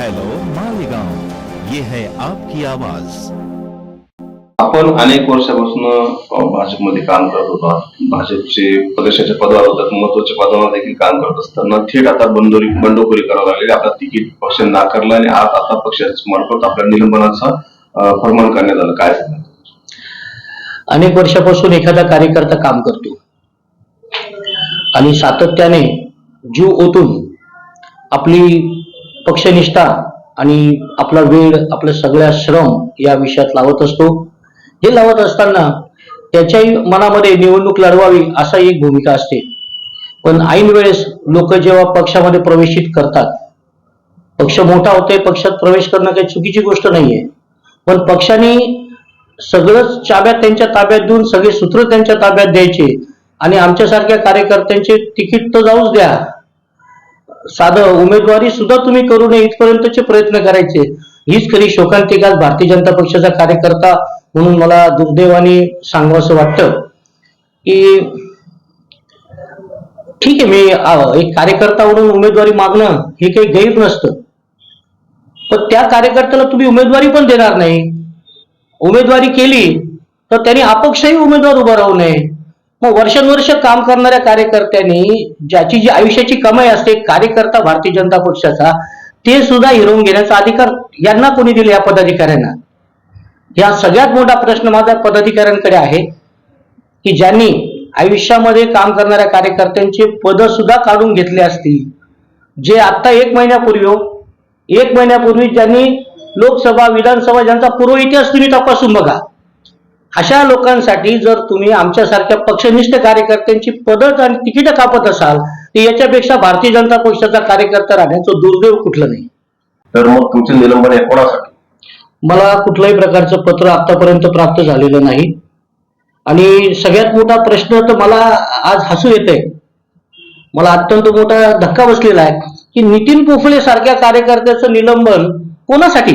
Hello Malegaon ये है आपकी आवाज. आपण अनेक वर्षापासून भाजपमध्ये काम करत होतो. भाजपचे प्रदेशाच्या पदावर होतात महत्त्वाच्या पदावर देखील काम करत असताना थेट आता बंडोरी बंडखोरी करावी लागली आता तिकीट पक्ष नाकारलं आणि आज आता पक्षाच्या मार्फत आपल्या निलंबनाचा फरमान करण्यात आलं. काय? अनेक वर्षापासून एखादा कार्यकर्ता काम करतो. आणि सातत्याने जीव ओतून आपली पक्षनिष्ठा आणि आपला वेळ आपलं सगळ्या श्रम या विषयात लावत असतो. हे लावत असताना त्याच्याही मनामध्ये निवडणूक लढवावी असा एक भूमिका असते. पण ऐन वेळेस लोक जेव्हा पक्षामध्ये प्रवेशित करतात पक्ष मोठा होतोय पक्षात प्रवेश करणं काही चुकीची गोष्ट नाहीये. पण पक्षाने सगळंच चाब्यात त्यांच्या ताब्यात देऊन सगळे सूत्र त्यांच्या ताब्यात द्यायचे आणि आमच्यासारख्या कार्यकर्त्यांचे तिकीट तर जाऊच द्या. साधं उमेदवारी सुद्धा तुम्ही करू नये इथपर्यंतचे प्रयत्न करायचे. हीच खरी शोकांतिका भारतीय जनता पक्षाचा कार्यकर्ता म्हणून मला दुर्दैवाने सांगावंसं वाटतं. की ठीक आहे मी एक कार्यकर्ता म्हणून उमेदवारी मागणं हे काही गैर नसतं. पण त्या कार्यकर्त्याला तुम्ही उमेदवारी पण देणार नाही. उमेदवारी केली तर त्यांनी अपक्षही उमेदवार उभा राहू नये. मग वर्षानुवर्ष काम करणाऱ्या कार्यकर्त्यांनी ज्याची जी आयुष्याची कमाई असते कार्यकर्ता भारतीय जनता पक्षाचा ते सुद्धा हिरवून घेण्याचा अधिकार यांना कोणी दिले या पदाधिकाऱ्यांना? या सगळ्यात मोठा प्रश्न माझा पदाधिकाऱ्यांकडे आहे की ज्यांनी आयुष्यामध्ये काम करणाऱ्या कार्यकर्त्यांचे पद सुद्धा काढून घेतले असतील जे आता एक महिन्यापूर्वी हो, एक महिन्यापूर्वी ज्यांनी लोकसभा विधानसभा ज्यांचा पूर्व इतिहास तुम्ही तपासून बघा. अशा लोकांसाठी जर तुम्ही आमच्यासारख्या पक्षनिष्ठ कार्यकर्त्यांची पदच आणि तिकीट कापत असाल तर याच्यापेक्षा भारतीय जनता पक्षाचा कार्यकर्ता राहण्याचं दुर्दैव कुठलं नाही. तर मग तुमचे निलंबन आहे कोणासाठी? मला कुठल्याही प्रकारचं पत्र आतापर्यंत प्राप्त झालेलं नाही. आणि सगळ्यात मोठा प्रश्न तर मला आज हसू येते मला अत्यंत मोठा धक्का बसलेला आहे की नितीन पोफळे सारख्या कार्यकर्त्याचं निलंबन कोणासाठी?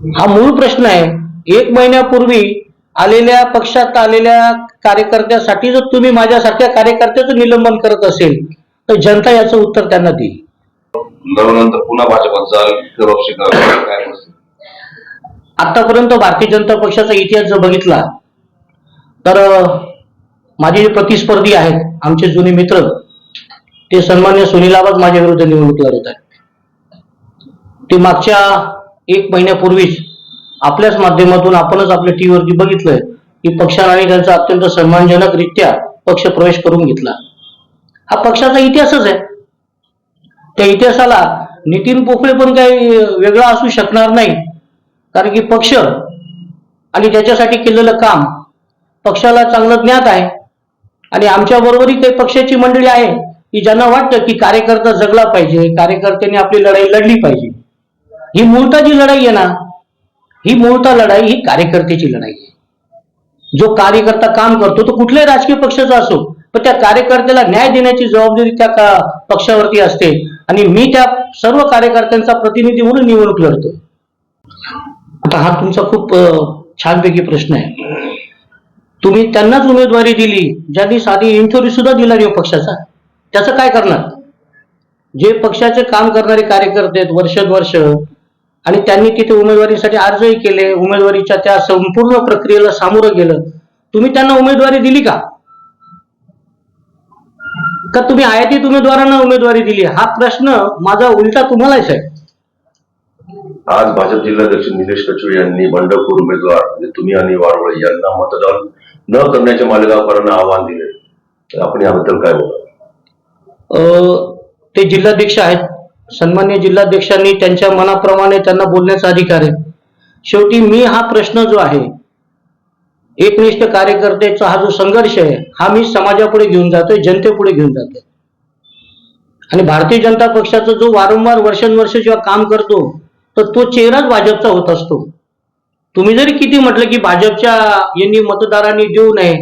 हा मूळ प्रश्न आहे. एक महिन्यापूर्वी आलेल्या पक्षात आलेल्या कार्यकर्त्यासाठी जर तुम्ही माझ्यासारख्या कार्यकर्त्याचं निलंबन करत असेल तर जनता याचं उत्तर त्यांना देईल? आतापर्यंत भारतीय जनता पक्षाचा इतिहास जर बघितला तर माझे जे प्रतिस्पर्धी आहेत आमचे जुने मित्र ते सन्मान्य सुनील माझ्या विरुद्ध निवडणूक लढवत आहेत ते मागच्या एक महिन्यापूर्वीच आपल्याच माध्यमातून आपणच आपल्या टीव्हीवरती बघितलंय की पक्षाने त्यांचा अत्यंत सन्मानजनक रित्या पक्ष प्रवेश करून घेतला. हा पक्षाचा इतिहासच आहे. त्या इतिहासाला नितीन पोफळे पण काही वेगळा असू शकणार नाही. कारण की पक्ष आणि त्याच्यासाठी केलेलं काम पक्षाला चांगलं ज्ञात आहे. आणि आमच्या बरोबरही काही पक्षाची मंडळी आहे की ज्यांना वाटतं की कार्यकर्ता जगला पाहिजे कार्यकर्त्यांनी आपली लढाई लढली पाहिजे. ही मूळता जी लढाई आहे ना ही मूळता लढाई ही कार्यकर्त्याची लढाई आहे. जो कार्यकर्ता काम करतो तो कुठल्याही राजकीय पक्षाचा असो पण त्या कार्यकर्त्याला न्याय देण्याची जबाबदारी त्या पक्षावरती असते आणि मी त्या सर्व कार्यकर्त्यांचा प्रतिनिधी म्हणून निवडणूक लढतो आता हा तुमचा खूप छानपैकी प्रश्न आहे. तुम्ही त्यांनाच उमेदवारी दिली ज्यांनी साधी इंटरव्ह्यू सुद्धा दिला नाही हो पक्षाचा त्याचं काय करणार? जे पक्षाचे काम करणारे कार्यकर्ते आहेत वर्षानुवर्ष आणि त्यांनी तिथे उमेदवारीसाठी अर्जही केले. उमेदवारीच्या त्या संपूर्ण प्रक्रियेला सामोरं गेलं. तुम्ही त्यांना उमेदवारी दिली का? का तुम्ही आयातीत उमेदवारांना उमेदवारी दिली? हा प्रश्न माझा उलटा तुम्हालाच आहे आज भाजप जिल्हाध्यक्ष निलेश कचोरी यांनी बंडखोर उमेदवार म्हणजे तुम्ही आणि वारवळे यांना मतदान न करण्याचे मालेगावकरांना आव्हान दिले. तर आपण याबद्दल काय बोला? अ, ते जिल्हाध्यक्ष आहेत. सन्मान्य जिल्हाध्यक्षांनी त्यांच्या मनाप्रमाणे त्यांना बोलण्याचा अधिकार आहे. शेवटी मी हा प्रश्न जो आहे एकनिष्ठ कार्यकर्त्याचा हा जो संघर्ष आहे हा मी समाजापुढे घेऊन जातोय जनतेपुढे घेऊन जातोय. आणि भारतीय जनता पक्षाचा जो वारंवार वर्षानुवर्ष जेव्हा काम करतो तर तो चेहराच भाजपचा होत असतो. तुम्ही जरी किती म्हटलं की भाजपच्या यांनी मतदारांनी देऊ नये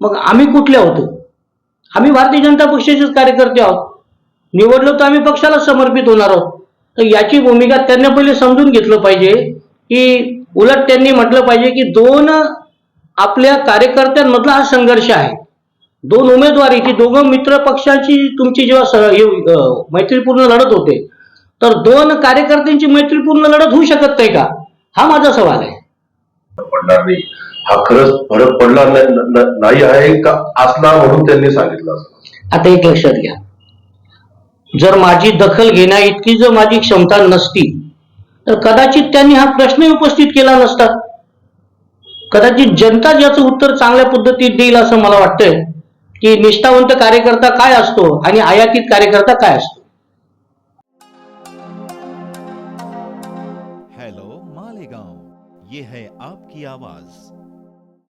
मग आम्ही कुठले होतो? आम्ही भारतीय जनता पक्षाचेच कार्यकर्ते आहोत. निवडलो तर आम्ही पक्षाला समर्पित होणार आहोत. तर याची भूमिका त्यांनी पहिले समजून घेतलं पाहिजे की उलट त्यांनी म्हटलं पाहिजे की दोन आपल्या कार्यकर्त्यांमधला हा संघर्ष आहे. दोन उमेदवारी की दोघं मित्र पक्षाची तुमची जेव्हा मैत्रीपूर्ण लढत होते तर दोन कार्यकर्त्यांची मैत्रीपूर्ण लढत होऊ शकत नाही का? हा माझा सवाल आहे. पडणार नाही. हा खरंच फरक पडला नाही आहे का असला म्हणून त्यांनी सांगितलं आता एक लक्षात घ्या. जर माझी दखल घेण्या इतकी जर माझी क्षमता नसती तर कदाचित त्यांनी हा प्रश्न उपस्थित केला नसता. कदाचित जनता याचं उत्तर चांगल्या पद्धतीत देईल असं मला वाटतंय की निष्ठावंत कार्यकर्ता काय असतो आणि आयातीत कार्यकर्ता काय असतो? हॅलो मालेगाव. ये है आपकी आवाज.